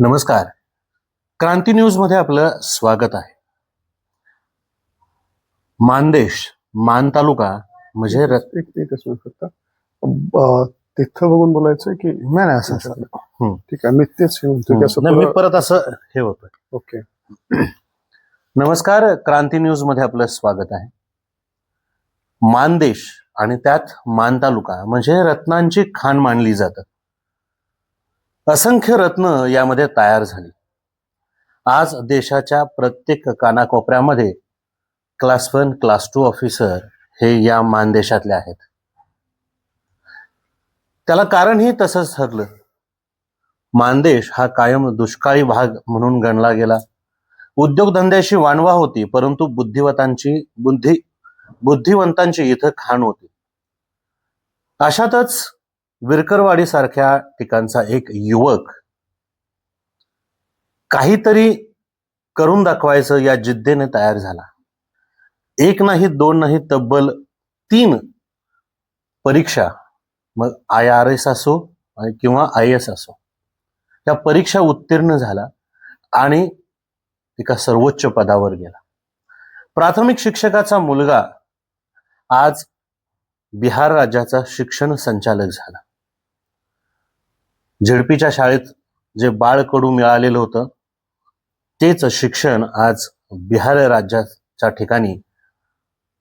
नमस्कार. क्रांती न्यूजमध्ये आपलं स्वागत आहे. मानदेश मान तालुका म्हणजे रत- एक ब- तिथं बघून बोलायचं की नाही नाही, असं असं हम्म. ठीक आहे मी तेच हे म्हणतो की असं नाही, मी परत असं हे होतं ओके. नमस्कार क्रांती न्यूजमध्ये आपलं स्वागत आहे. मानदेश आणि त्यात मान तालुका म्हणजे रत्नांची खाण मानली जातात. असंख्य रत्न यामध्ये तयार झाली. आज देशाच्या प्रत्येक कानाकोपऱ्यामध्ये class one class two officer हे या मानदेशातले आहेत. त्याला कारणही तसंच ठरलं. मानदेश हा कायम दुष्काळी भाग म्हणून गणला गेला. उद्योगधंद्याशी वाणवा होती परंतु बुद्धिवतांची बुद्धी बुद्धिवंतांची इथं खाण होती. अशातच विरकरवाडीसारख्या ठिकाणचा एक युवक काहीतरी करून दाखवायचं या जिद्देने तयार झाला. एक नाही दोन नाही तब्बल तीन परीक्षा मग आय आर एस असो किंवा आय एस असो त्या परीक्षा उत्तीर्ण झाला आणि एका सर्वोच्च पदावर गेला. प्राथमिक शिक्षकाचा मुलगा आज बिहार राज्याचा शिक्षण संचालक झाला. झेडपीच्या शाळेत जे बाळकडू मिळालेलं होतं तेच शिक्षण आज बिहार राज्याच्या ठिकाणी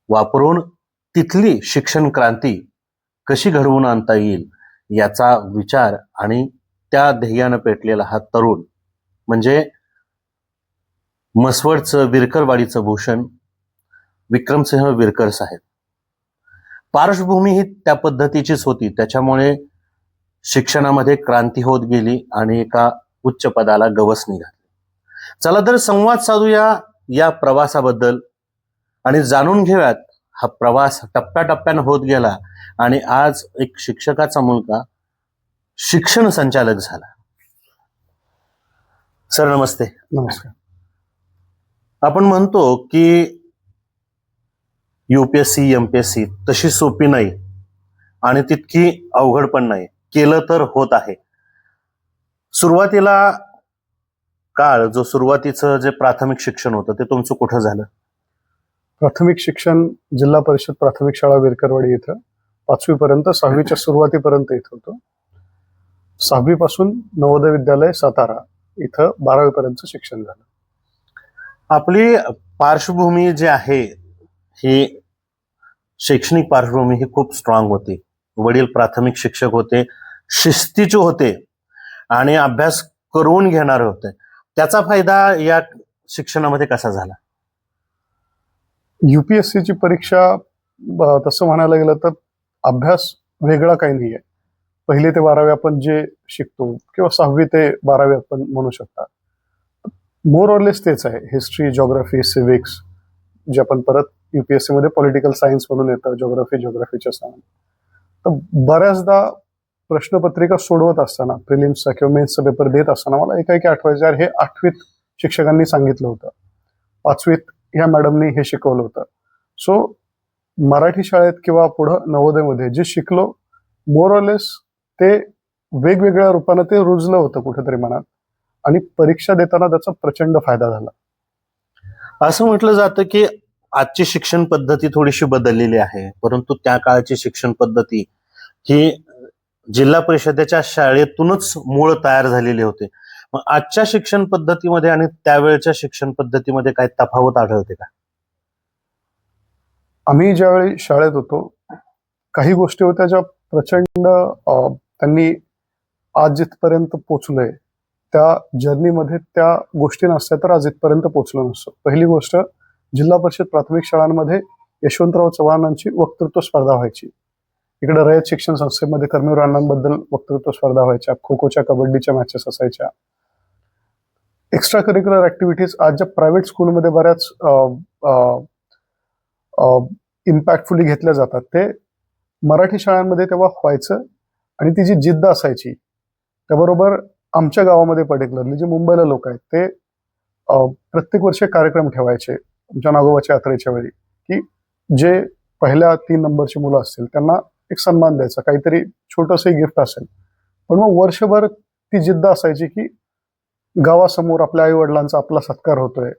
वापरून तिथली शिक्षण क्रांती कशी घडवून आणता येईल याचा विचार आणि त्या ध्येयानं पेटलेला हा तरुण म्हणजे मसवडचं विरकरवाडीचं भूषण विक्रमसिंह विरकर साहेब. पार्श्वभूमी ही त्या पद्धतीचीच होती. त्याच्यामुळे शिक्षणामध्ये क्रांती होत गेली आणि एका उच्च पदाला गवस निघाली चला तर संवाद साधूया या प्रवासाबद्दल आणि जाणून घेऊयात हा प्रवास टप्प्याटप्प्यानं होत गेला आणि आज एक शिक्षकाचा मुलगा शिक्षण संचालक झाला. सर नमस्ते. नमस्कार. आपण म्हणतो की युपीएससी एमपीएससी तशी सोपी नाही आणि तितकी अवघड पण नाही. केलं तर होत आहे. सुरुवातीला काळ जो सुरुवातीचं जे प्राथमिक शिक्षण होतं ते तुमचं कुठं झालं? प्राथमिक शिक्षण जिल्हा परिषद प्राथमिक शाळा विरकरवाडी इथं. पाचवी पर्यंत सहावीच्या सुरुवातीपर्यंत येत होतो. सहावी पासून नवोदय विद्यालय सातारा इथं बारावी पर्यंत शिक्षण झालं. आपली पार्श्वभूमी जी आहे ही शैक्षणिक पार्श्वभूमी ही खूप स्ट्रॉंग होती. वडील प्राथमिक शिक्षक होते शिस्तीचे होते आणि अभ्यास करून घेणारे होते. त्याचा फायदा या शिक्षणामध्ये कसा झाला? युपीएससीची परीक्षा तसं म्हणायला गेलं तर अभ्यास वेगळा काही नाही आहे पहिली ते बारावी आपण जे शिकतो किंवा सहावी ते बारावी आपण म्हणू शकता. मोर ऑरलेस तेच आहे. हिस्ट्री जॉग्राफी सिविक्स जे आपण परत युपीएससी मध्ये पॉलिटिकल सायन्स म्हणून येतं जॉग्राफी जॉग्राफीच्या सायन्स तर बऱ्याचदा प्रश्नपत्रिका सोडवत असताना प्रिलिम्सचा किंवा मेन्सचा पेपर देत असताना मला एकाएकी आठवायचं यार हे आठवीत शिक्षकांनी सांगितलं होतं. पाचवीत ह्या मॅडमनी हे शिकवलं होतं. सो मराठी शाळेत किंवा पुढं नवोदयमध्ये जे शिकलो मोरलेस ते वेगवेगळ्या रूपानं ते रुजलं होतं कुठेतरी मनात आणि परीक्षा देताना त्याचा प्रचंड फायदा झाला. असं म्हटलं जातं की आजची शिक्षण पद्धती थोडीशी बदललेली आहे. परंतु त्या काळची शिक्षण पद्धती ही जिल्हा परिषदेच्या शाळेतूनच मूळ तयार झालेली होते. मग आजच्या शिक्षण पद्धतीमध्ये आणि त्यावेळच्या शिक्षण पद्धतीमध्ये काय तफावत आढळते का? आम्ही ज्यावेळी शाळेत होतो काही गोष्टी होत्या ज्या प्रचंड त्यांनी आज जिथपर्यंत पोचलोय त्या जर्नीमध्ये त्या गोष्टी नसत्या तर आज इथपर्यंत पोचलो नसतो. पहिली गोष्ट जिल्हा परिषद प्राथमिक शाळांमध्ये यशवंतराव चव्हाणांची वक्तृत्व स्पर्धा व्हायची. इकडे रयत शिक्षण संस्थेमध्ये कर्मवीर अण्णांबद्दल वक्तृत्व स्पर्धा व्हायच्या खो खोच्या कबड्डीच्या मॅचेस असायच्या. एक्स्ट्रा करिक्युलर ऍक्टिव्हिटीज आज ज्या प्रायव्हेट स्कूलमध्ये बऱ्याच इम्पॅक्टफुली घेतल्या जातात. ते मराठी शाळांमध्ये तेव्हा व्हायचं आणि ती जी जिद्द असायची त्याबरोबर आमच्या गावामध्ये पर्टिक्युलरली जे मुंबईला लोक आहेत ते प्रत्येक वर्षी कार्यक्रम ठेवायचे. आमच्या नागोबाच्या यात्रेच्या वेळी की जे पहिल्या तीन नंबरची मुलं असतील त्यांना एक सन्मान द्यायचा काहीतरी छोटंसं गिफ्ट असेल. पण मग वर्षभर ती जिद्द असायची की गावासमोर आपल्या आई वडिलांचा आपला सत्कार होतोय.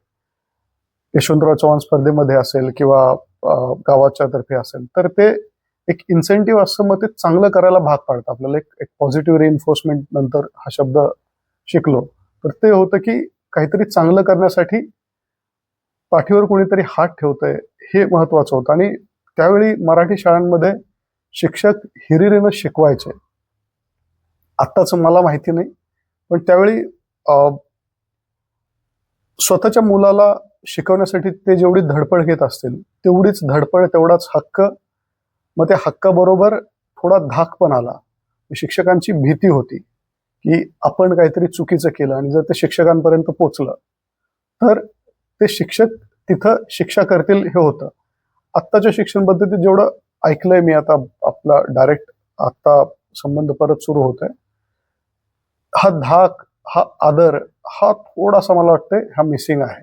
यशवंतराव चव्हाण स्पर्धेमध्ये असेल किंवा गावाच्या तर्फे असेल तर ते एक इन्सेंटिव्ह असं मग ते चांगलं करायला भाग पाडतं. आपल्याला एक एक पॉझिटिव्ह रिइन्फोर्समेंट नंतर हा शब्द शिकलो. तर ते होतं की काहीतरी चांगलं करण्यासाठी पाठीवर कोणीतरी हात ठेवतंय हे महत्वाचं होतं. आणि त्यावेळी मराठी शाळांमध्ये शिक्षक हिरिरीनं शिकवायचे. आत्ताच मला माहिती नाही पण त्यावेळी स्वतःच्या मुलाला शिकवण्यासाठी ते जेवढी धडपड घेत असतील तेवढीच धडपड तेवढाच हक्क. मग त्या हक्काबरोबर थोडा धाक पण आला. शिक्षकांची भीती होती की आपण काहीतरी चुकीचं केलं आणि जर ते शिक्षकांपर्यंत पोचलं तर ते शिक्षक तिथं शिक्षा करतील हे होतं. आत्ताच्या शिक्षण पद्धतीत जेवढं ऐकलंय मी आता आपला डायरेक्ट आता संबंध परत सुरू होतोय हा धाक हा आदर हा थोडासा मला वाटतंय हा मिसिंग आहे.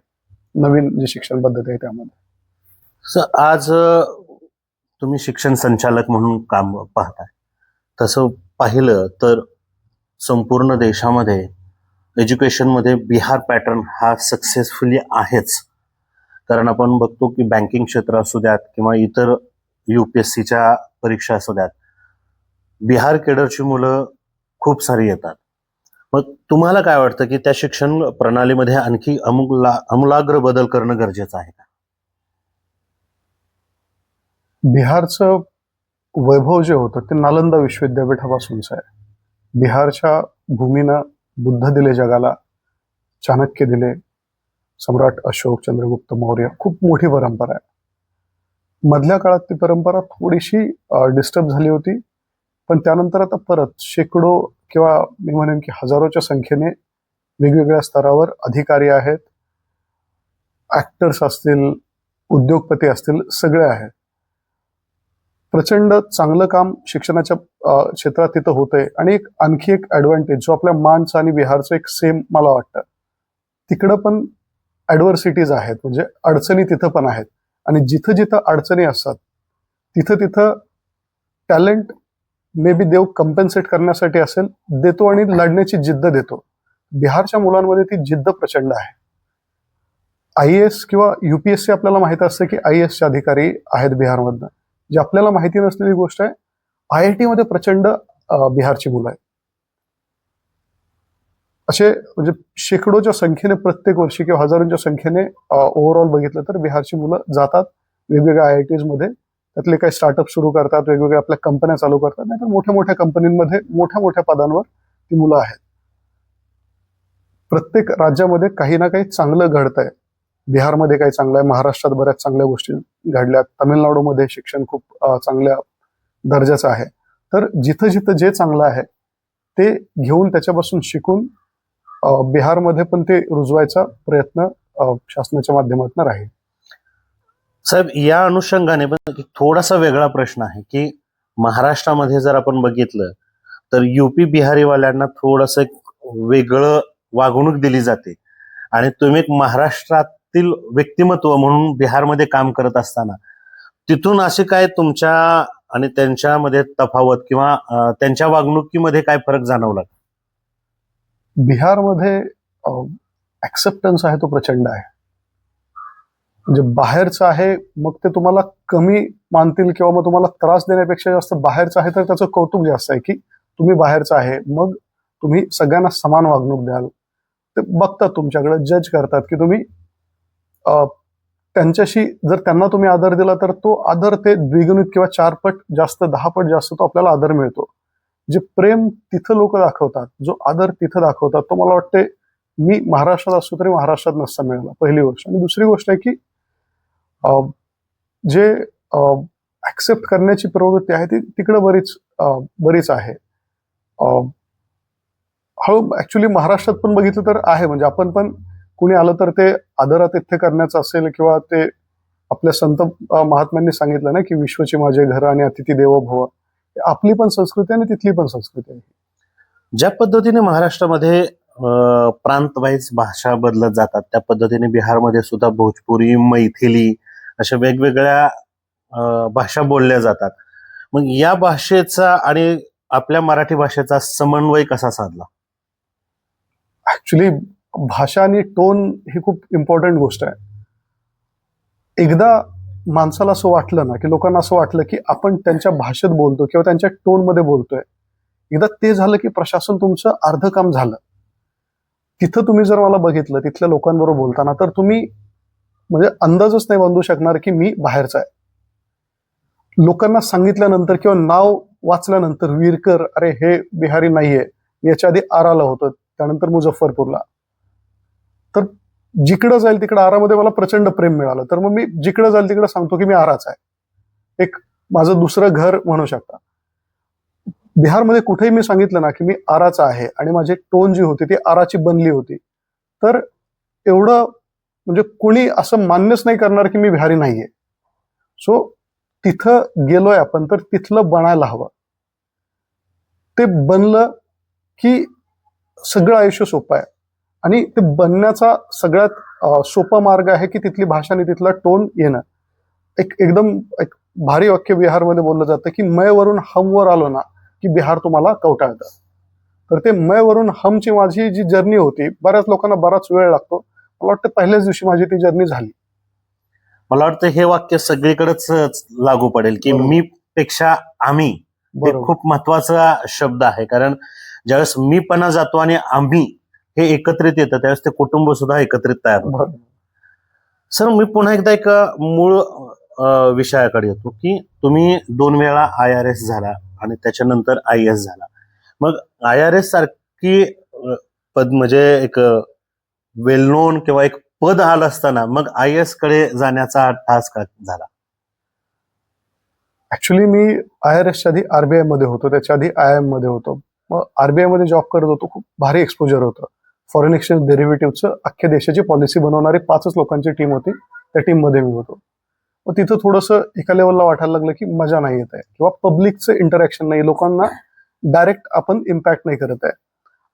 नवीन जी शिक्षण पद्धती आहे त्यामध्ये. सर आज तुम्ही शिक्षण संचालक म्हणून काम पाहताय. तसं पाहिलं तर संपूर्ण देशामध्ये एज्युकेशनमध्ये बिहार पॅटर्न हा सक्सेसफुली आहेच. कारण आपण बघतो की बँकिंग क्षेत्र असू द्यात किंवा इतर यू पी एस सीच्या परीक्षा असू द्यात बिहार केडरची मुलं खूप सारी येतात. मग तुम्हाला काय वाटतं की त्या शिक्षण प्रणालीमध्ये आणखी अमुला अमूलाग्र बदल करणं गरजेचं आहे का? बिहारचं वैभव जे होतं ते नालंदा विश्वविद्यापीठापासूनच आहे. बिहारच्या भूमीनं बुद्ध दिले जगाला चाणक्य दिले सम्राट अशोक चंद्रगुप्त मौर्य खूप मोठी परंपरा आहे. मधल्या काळात ती परंपरा थोडीशी डिस्टर्ब झाली होती. पण त्यानंतर आता परत शेकडो किंवा मी म्हणेन की हजारोच्या संख्येने वेगवेगळ्या स्तरावर अधिकारी आहेत. ऍक्टर्स असतील उद्योगपती असतील सगळे आहेत. प्रचंड चांगलं काम शिक्षणाच्या क्षेत्रात तिथं होतंय. आणि एक आणखी एक ऍडव्हान्टेज जो आपल्या मानचा आणि बिहारचं एक सेम मला वाटतं. तिकडं पण ऍडव्हर्सिटीज आहेत म्हणजे अडचणी तिथं पण आहेत. आणि जिथं जिथं अडचणी असतात तिथं तिथं talent may be Dev compensate करण्यासाठी असेल देतो आणि लढण्याची जिद्द देतो. बिहारच्या मुलांमध्ये ती जिद्द प्रचंड आहे. आय एस किंवा युपीएससी आपल्याला माहीत असतं की आय एसचे अधिकारी आहेत बिहारमधनं. जी आपल्याला माहिती नसलेली गोष्ट आहे आय आय टीमध्ये प्रचंड बिहारची मुलं आहेत. असे म्हणजे शेकडोच्या संख्येने प्रत्येक वर्षी किंवा हजारोच्या संख्येने ओव्हरऑल बघितलं तर बिहारची मुलं जातात वेगवेगळ्या आय आय टीजमध्ये. त्यातले काही स्टार्टअप सुरू करतात वेगवेगळ्या आपल्या कंपन्या चालू करतात नाहीतर मोठ्या मोठ्या कंपनींमध्ये मोठ्या मोठ्या पदांवर ती मुलं आहेत. प्रत्येक राज्यामध्ये काही ना काही चांगलं घडतंय. बिहारमध्ये काही चांगलं आहे महाराष्ट्रात बऱ्याच चांगल्या गोष्टी घडल्या. तामिळनाडूमध्ये शिक्षण खूप चांगल्या दर्जाचं आहे. तर जिथं जिथं जे चांगलं आहे ते घेऊन त्याच्यापासून शिकून बिहारमध्ये पण ते रुजवायचा प्रयत्न शासनाच्या माध्यमातून राहील. साहेब या अनुषंगाने पण थोडासा वेगळा प्रश्न आहे की महाराष्ट्रामध्ये जर आपण बघितलं तर युपी बिहारीवाल्यांना थोडस एक वेगळं वागणूक दिली जाते. आणि तुम्ही एक महाराष्ट्रातील व्यक्तिमत्व म्हणून बिहारमध्ये काम करत असताना तिथून असे काय तुमच्या आणि त्यांच्यामध्ये तफावत किंवा त्यांच्या वागणुकीमध्ये काय फरक जाणवला? बिहारमध्ये ऍक्सेप्टन्स आहे तो प्रचंड आहे. म्हणजे बाहेरचं आहे मग ते तुम्हाला कमी मानतील किंवा मग तुम्हाला त्रास देण्यापेक्षा जास्त बाहेरचं आहे तर त्याचं कौतुक जास्त आहे की तुम्ही बाहेरचं आहे मग तुम्ही सगळ्यांना समान वागणूक द्याल. ते बघतात तुमच्याकडे जज करतात की तुम्ही अं, त्यांच्याशी जर त्यांना तुम्ही आदर दिला तर तो आदर ते द्विगुणित किंवा चार पट जास्त दहा पट जास्त तो आपल्याला आदर मिळतो. जे प्रेम तिथं लोक दाखवतात जो आदर तिथं दाखवतात तो मला वाटते मी महाराष्ट्रात असतो तरी महाराष्ट्रात नसता मिळाला पहिली गोष्ट. आणि दुसरी गोष्ट आहे की अं, जे ऍक्सेप्ट करण्याची प्रवृत्ती आहे ती तिकडे बरीच अं, बरीच आहे. हळू ऍक्च्युली महाराष्ट्रात पण बघितलं तर आहे म्हणजे आपण पण कुणी आलं तर ते आदरातिथ्य करण्याचं असेल किंवा ते आपल्या संत महात्म्यांनी सांगितलं ना की विश्वची माझे घर आणि अतिथी देवो भव आपली पण संस्कृती आहे आणि तिथली पण संस्कृती आहे. ज्या पद्धतीने महाराष्ट्रामध्ये प्रांत वाईज भाषा बदलत जातात त्या पद्धतीने बिहारमध्ये सुद्धा भोजपुरी मैथिली अशा वेगवेगळ्या भाषा बोलल्या जातात. मग या भाषेचा आणि आपल्या मराठी भाषेचा समन्वय कसा साधला? ऍक्च्युली भाषा आणि टोन ही खूप इम्पॉर्टंट गोष्ट आहे. एकदा माणसाला असं वाटलं ना की लोकांना असं वाटलं की आपण त्यांच्या भाषेत बोलतो किंवा त्यांच्या टोनमध्ये बोलतोय एकदा ते झालं की प्रशासन तुमचं अर्ध काम झालं. तिथं तुम्ही जर मला बघितलं तिथल्या लोकांबरोबर बोलताना तर तुम्ही म्हणजे अंदाजच नाही बांधू शकणार की मी बाहेरचा आहे. लोकांना सांगितल्यानंतर किंवा नाव वाचल्यानंतर वीरकर अरे हे बिहारी नाहीये. याच्या आधी आराला होतं त्यानंतर मुझफ्फरपूरला. तर जिकडं जाईल तिकडं आरामध्ये मला प्रचंड प्रेम मिळालं. तर मग मी जिकडं जाईल तिकडं सांगतो की मी आराच आहे. एक माझं दुसरं घर म्हणू शकता. बिहारमध्ये कुठेही मी सांगितलं ना की मी आराचा आहे आणि माझी टोन जी होती ती आराची बनली होती. तर एवढं म्हणजे कोणी असं मान्यच नाही करणार की मी बिहारी नाहीये. सो तिथं गेलोय आपण तर तिथलं बनायला हवं. ते बनलं की सगळं आयुष्य सोपं आहे. आणि ते बनण्याचा सगळ्यात सोपा मार्ग आहे की तिथली भाषा आणि तिथला टोन येणं. एक एकदम एक भारी वाक्य बिहारमध्ये बोललं जातं की मयवरून हमवर आलो ना की बिहार तुम्हाला कवटाळतं. तर ते मयवरून हमची माझी जी जर्नी होती बऱ्याच लोकांना बराच वेळ लागतो. मला वाटतं पहिल्याच दिवशी माझी ती जर्नी झाली. मला वाटतं हे वाक्य सगळीकडेच लागू पडेल की. मी पेक्षा आम्ही खूप महत्त्वाचा शब्द आहे. कारण ज्यावेळेस मीपणा जातो आणि आम्ही हे एकत्रित येतं. त्यावेळेस ते कुटुंब सुद्धा एकत्रित तयार होतं. सर मी पुन्हा एकदा एक मूळ विषयाकडे येतो की तुम्ही दोन वेळा आय आर एस झाला आणि त्याच्यानंतर आय एस झाला. मग आय आर एस सारखी पद म्हणजे एक वेल नोन किंवा एक पद आलं असताना मग आय एसकडे जाण्याचा ठास का झाला? ऍक्च्युली मी आय आर एसच्या आधी आरबीआयमध्ये होतो. त्याच्या आधी आय एममध्ये होतो. मग आरबीआयमध्ये जॉब करत होतो. खूप भारी एक्सपोजर होतं. फॉरेन एक्सचेंज डेरिव्हेटिव्हचं अख्ख्या देशाची पॉलिसी बनवणारी पाचच लोकांची टीम होती. त्या टीममध्ये मी होतो. मग तिथं थोडंसं एका लेवलला वाटायला लागलं की मजा नाही येत आहे. किंवा पब्लिकचं इंटरॅक्शन नाही. लोकांना डायरेक्ट आपण इम्पॅक्ट नाही करत आहे.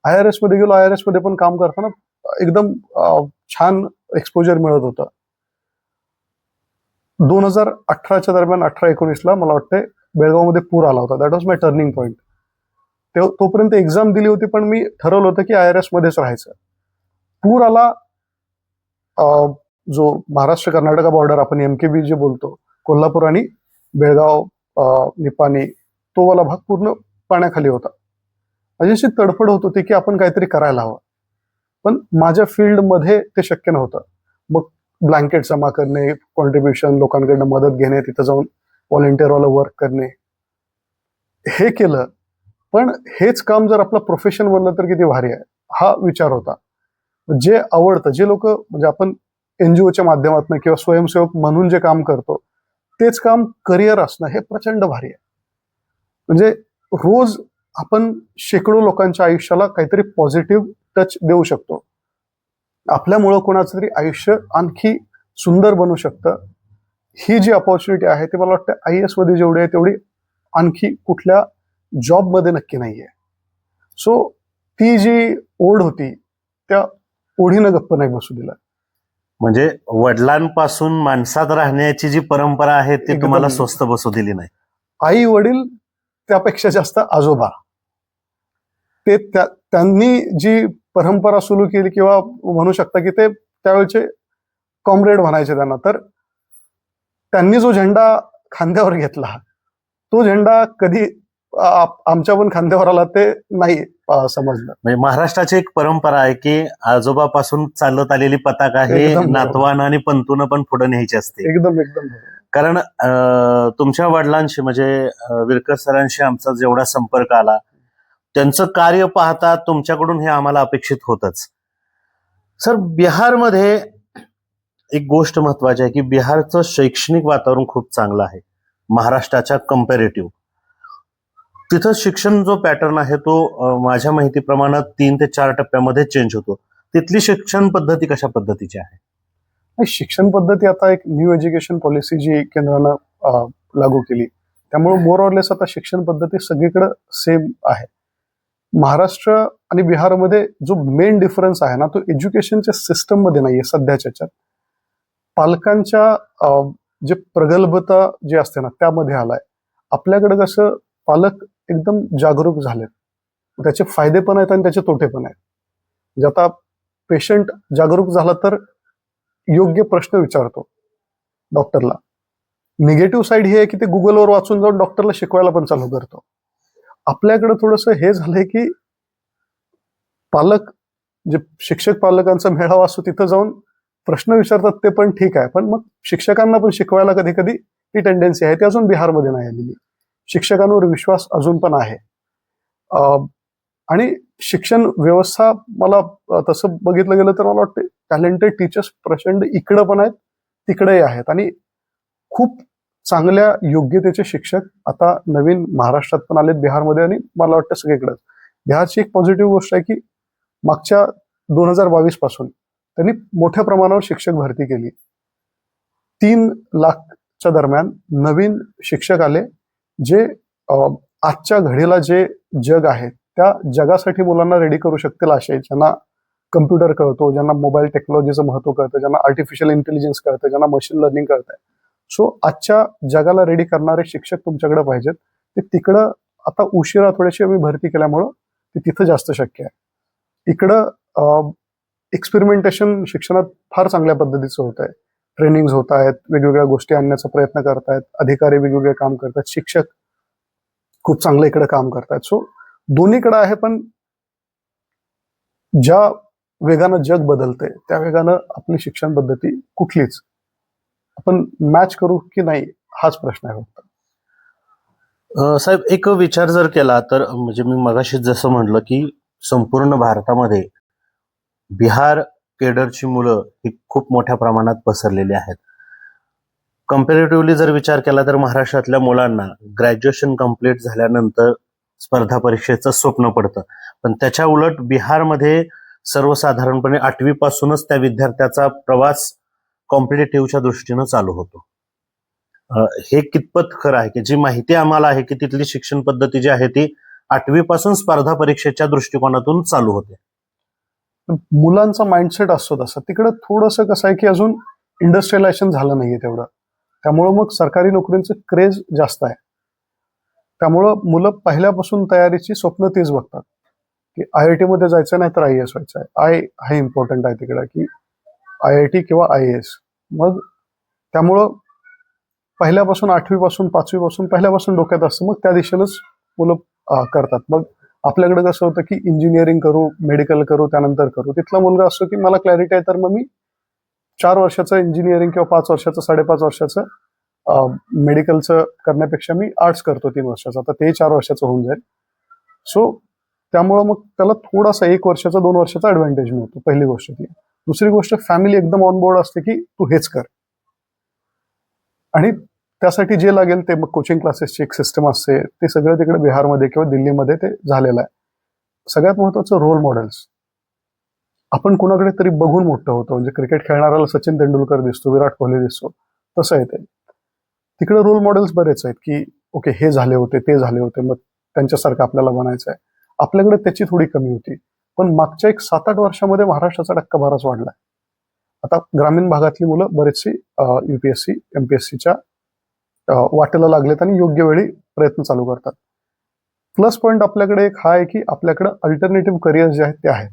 आय आर एसमध्ये गेलो. आय आर एसमध्ये पण काम करताना एकदम छान एक्सपोजर मिळत होतं. दोन हजार अठराच्या दरम्यान अठरा एकोणीसला मला वाटतं बेळगावमध्ये पूर आला होता. That was my turning point तोपर्यंत एक्झाम दिली होती पण मी ठरवलं होतं की आय आर एस मध्येच राहायचं. पूर आला जो महाराष्ट्र कर्नाटका बॉर्डर आपण एम के बी जे बोलतो कोल्हापूर आणि बेळगाव निपाणी तो वाला भाग पूर्ण पाण्याखाली होता. म्हणजे अशी तडफड होत होती की आपण काहीतरी करायला हवं. पण माझ्या फील्डमध्ये ते शक्य नव्हतं. मग ब्लँकेट जमा करणे कॉन्ट्रीब्युशन लोकांकडनं मदत घेणे तिथं जाऊन व्हॉलेंटिअरवाला वर्क करणे. हे केलं पण हेच काम जर आपलं प्रोफेशन बनलं तर किती भारी आहे हा विचार होता. जे आवडतं जे लोक म्हणजे आपण एनजीओच्या माध्यमातून किंवा स्वयंसेवक म्हणून जे काम करतो तेच काम करिअर असणं हे प्रचंड भारी आहे. म्हणजे रोज आपण शेकडो लोकांच्या आयुष्याला काहीतरी पॉझिटिव्ह टच देऊ शकतो. आपल्यामुळं कोणाचं तरी आयुष्य आणखी सुंदर बनू शकतं. ही जी अपॉर्च्युनिटी आहे ती मला वाटतं आय एसमध्ये जेवढी आहे तेवढी आणखी कुठल्या जॉबमध्ये नक्की नाहीये. सो ती जी ओढ होती त्या ओढीनं गप्प नाही बसू दिलं. म्हणजे वडिलांपासून माणसात राहण्याची जी परंपरा आहे ती. तुम्हाला स्वस्त बसू दिली नाही. आई वडील त्यापेक्षा जास्त आजोबा. ते त्या- त्यांनी जी परंपरा सुरू केली किंवा म्हणू शकता की ते त्यावेळचे कॉम्रेड म्हणायचे त्यांना तर त्यांनी जो झेंडा खांद्यावर घेतला तो झेंडा कधी आमच्या पण खांद्यावर आला ते नाही समजलं. म्हणजे महाराष्ट्राची एक परंपरा आहे की आजोबापासून चालत आलेली पताका हे. नातवानं आणि पंतून पण पुढे न्यायची असते. एकदम एकदम. कारण तुमच्या वडिलांशी म्हणजे विरकर सरांशी आमचा जेवढा संपर्क आला त्यांचं कार्य पाहता तुमच्याकडून हे आम्हाला अपेक्षित होतच. सर बिहारमध्ये एक गोष्ट महत्वाची आहे की बिहारचं शैक्षणिक वातावरण खूप चांगलं आहे. महाराष्ट्राच्या कम्पॅरेटिव्ह तिथं शिक्षण जो पॅटर्न आहे तो माझ्या माहितीप्रमाणे तीन ते चार टप्प्यामध्ये चेंज होतो. तिथली शिक्षण पद्धती कशा पद्धतीची आहे? आणि शिक्षण पद्धती आता एक न्यू एज्युकेशन पॉलिसी जी केंद्रानं लागू केली. त्यामुळे मोर ऑरलेस आता शिक्षण पद्धती सगळीकडे सेम आहे. महाराष्ट्र आणि बिहारमध्ये जो मेन डिफरन्स आहे ना तो एज्युकेशनच्या सिस्टममध्ये नाहीये सध्याच्या याच्यात. पालकांच्या जे प्रगल्भता जी असते ना त्यामध्ये आलाय. आपल्याकडे कसं पालक एकदम जागरूक झालेत. त्याचे फायदे पण आहेत आणि त्याचे तोटे पण आहेत. म्हणजे आता पेशंट जागरूक झाला तर योग्य प्रश्न विचारतो डॉक्टरला. निगेटिव्ह साईड ही आहे की ते गुगलवर वाचून जाऊन डॉक्टरला शिकवायला पण चालू करतो. आपल्याकडे थोडंसं हे झालंय की पालक जे शिक्षक पालकांचा मेळावा असतो तिथं जाऊन प्रश्न विचारतात ते पण ठीक आहे. पण मग शिक्षकांना पण शिकवायला कधी कधी ही टेंडन्सी आहे. ती अजून बिहारमध्ये नाही आलेली. शिक्षकांवर विश्वास अजून पण आहे. आणि शिक्षण व्यवस्था मला तसं बघितलं गेलं तर मला वाटतं टॅलेंटेड टीचर्स प्रचंड इकडं पण आहेत तिकडेही आहेत. आणि खूप चांगल्या योग्यतेचे शिक्षक आता नवीन महाराष्ट्रात पण आलेत बिहारमध्ये आणि मला वाटतं सगळीकडेच. बिहारची एक पॉझिटिव्ह गोष्ट आहे की मागच्या दोन हजार बावीसपासून त्यांनी मोठ्या प्रमाणावर शिक्षक भरती केली. तीन लाखच्या दरम्यान नवीन शिक्षक आले जे आजच्या घडीला जे जग आहे त्या जगासाठी मुलांना रेडी करू शकतील असे ज्यांना कम्प्युटर कळतो ज्यांना मोबाईल टेक्नॉलॉजीचं महत्त्व कळतं ज्यांना आर्टिफिशियल इंटेलिजन्स कळतं ज्यांना मशीन लर्निंग कळतंय. सो आजच्या जगाला रेडी करणारे शिक्षक तुमच्याकडे पाहिजेत. ते तिकडं आता उशिरा थोडीशी आम्ही भरती केल्यामुळं ते तिथं जास्त शक्य आहे. इकडं एक्सपेरिमेंटेशन शिक्षणात फार चांगल्या पद्धतीचं होत आहे ट्रेनिंग्स होत आहेत वेगवेगळ्या गोष्टी आणण्याचा प्रयत्न करतायत अधिकारी वेगवेगळे काम करतात शिक्षक खूप चांगलं इकडे काम करतायत सो दोन्हीकडे आहे पण ज्या वेगानं जग बदलते त्या वेगानं आपली शिक्षण पद्धती कुठलीच. आपण मॅच करू की नाही हाच प्रश्न आहे फक्त. साहेब एक विचार जर केला तर म्हणजे मी मगाशी जसं म्हटलं की संपूर्ण भारतामध्ये बिहार केडरची मुलं ही खूप मोठ्या प्रमाणात पसरलेली आहेत. कम्पेरेटिव्हली जर विचार केला तर महाराष्ट्रातल्या मुलांना ग्रॅज्युएशन कंप्लीट झाल्यानंतर स्पर्धा परीक्षेचं स्वप्न पडतं. पण त्याच्या उलट बिहारमध्ये सर्वसाधारणपणे आठवी पासूनच त्या विद्यार्थ्याचा प्रवास कॉम्पिटेटिव्हच्या दृष्टीनं चालू होतो. हे कितपत खरं आहे की जी माहिती आम्हाला आहे की तिथली शिक्षण पद्धती जी आहे ती आठवी पासून स्पर्धा परीक्षेच्या दृष्टिकोनातून चालू होते. मुलांचा माइंडसेट असतो तसा. तिकडे थोडंसं कसं आहे की अजून इंडस्ट्रियलायझेशन झालं नाहीये तेवढं. त्यामुळं मग सरकारी नोकरींचं क्रेज जास्त आहे. त्यामुळं मुलं पहिल्यापासून तयारीची स्वप्न तेच बघतात. की आय आय टी मध्ये जायचं नाही तर आय एस व्हायचं आहे. आय हे इम्पॉर्टंट आहे तिकडे की आय आय टी किंवा आय एस मग त्यामुळं पहिल्यापासून आठवीपासून पाचवीपासून पहिल्यापासून डोक्यात असतं. मग त्या दिशेनंच मुलं करतात. मग आपल्याकडे कसं होतं की इंजिनिअरिंग करू मेडिकल करू त्यानंतर करू. तिथला मुलगा असतो की मला क्लॅरिटी आहे तर मग मी चार वर्षाचं इंजिनिअरिंग किंवा पाच वर्षाचं साडेपाच वर्षाचं मेडिकलचं करण्यापेक्षा मी आर्ट्स करतो तीन वर्षाचं. आता ते चार वर्षाचं होऊन जाईल. सो त्यामुळं मग त्याला थोडासा एक वर्षाचा दोन वर्षाचा ऍडव्हान्टेज मिळतो पहिली गोष्ट ती. दुसरी गोष्ट फॅमिली एकदम ऑन बोर्ड असते की तू हेच कर. आणि त्यासाठी जे लागेल ते मग कोचिंग क्लासेसची एक सिस्टम असते. ते सगळं तिकडे बिहारमध्ये किंवा दिल्लीमध्ये ते झालेलं आहे. सगळ्यात महत्वाचं रोल मॉडेल्स आपण कोणाकडे तरी बघून मोठं होतो. म्हणजे क्रिकेट खेळणाऱ्याला सचिन तेंडुलकर दिसतो विराट कोहली दिसतो. तसं आहे ते. तिकडे रोल मॉडेल्स बरेच आहेत की ओके हे झाले होते ते झाले होते. मग त्यांच्यासारखं आपल्याला बनायचं आहे. आपल्याकडे त्याची थोडी कमी होती. पण मागच्या एक सात आठ वर्षामध्ये महाराष्ट्राचा टक्का बराच वाढलाय आता ग्रामीण भागातली मुलं बरेचशी युपीएससी एमपीएससीच्या वाटेला लागलेत आणि योग्य वेळी प्रयत्न चालू करतात. प्लस पॉईंट आपल्याकडे एक हा आहे की आपल्याकडे अल्टरनेटिव्ह करिअर्स जे आहेत ते आहेत.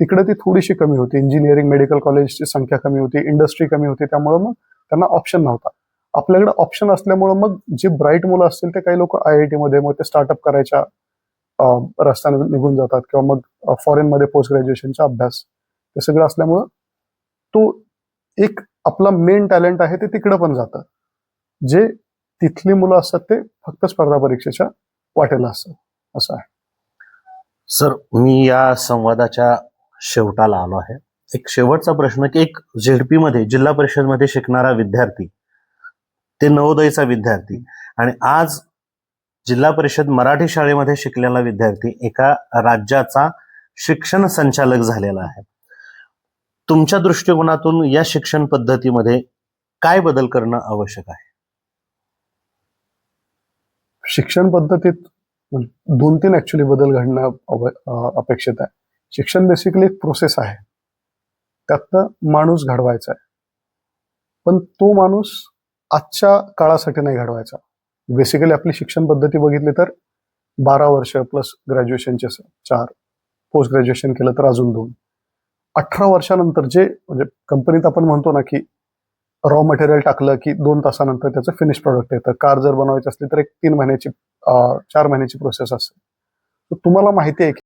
तिकडे ती थोडीशी कमी होती. इंजिनिअरिंग मेडिकल कॉलेजची संख्या कमी होती. इंडस्ट्री कमी होती. त्यामुळे मग त्यांना ऑप्शन नव्हता. आपल्याकडे ऑप्शन असल्यामुळं मग जे ब्राईट मुलं असतील ते काही लोक आय आय टी मध्ये मग ते स्टार्टअप करायच्या रस्त्याने निघून जातात. किंवा मग फॉरेन मध्ये पोस्ट ग्रॅज्युएशनचा अभ्यास. हे सगळं असल्यामुळं तो एक आपला मेन टॅलेंट आहे ते तिकडं पण जातं. जे तिथली मुलं असतात ते फक्त स्पर्धा परीक्षेच्या वाटेला असतात. असं आहे. सर मी या संवादाच्या शेवटाला आलो आहे. एक शेवटचा प्रश्न की एक झेडपी मध्ये जिल्हा परिषदमध्ये शिकणारा विद्यार्थी ते नवोदयचा विद्यार्थी आणि आज जिल्हा परिषद मराठी शाळेमध्ये शिकलेला विद्यार्थी एका राज्याचा शिक्षण संचालक झालेला आहे. तुमच्या दृष्टिकोनातून या शिक्षण पद्धतीमध्ये काय बदल करणं आवश्यक आहे? शिक्षण पद्धतीत दोन तीन ऍक्च्युली बदल घडणं अव- अपेक्षित आहे. शिक्षण बेसिकली एक प्रोसेस आहे. त्यातनं माणूस घडवायचा आहे. पण तो माणूस आजच्या काळासाठी नाही घडवायचा. बेसिकली आपली शिक्षण पद्धती बघितली तर बारा वर्ष प्लस ग्रॅज्युएशनचे चार पोस्ट ग्रॅज्युएशन केलं तर अजून दोन. अठरा वर्षानंतर जे म्हणजे कंपनीत आपण म्हणतो ना की रॉ मटेरियल टाकलं की दोन तासानंतर त्याचं फिनिश प्रोडक्ट येतं. कार जर बनवायची असली तर एक तीन महिन्याची चार महिन्याची प्रोसेस असते तर तुम्हाला माहिती आहे की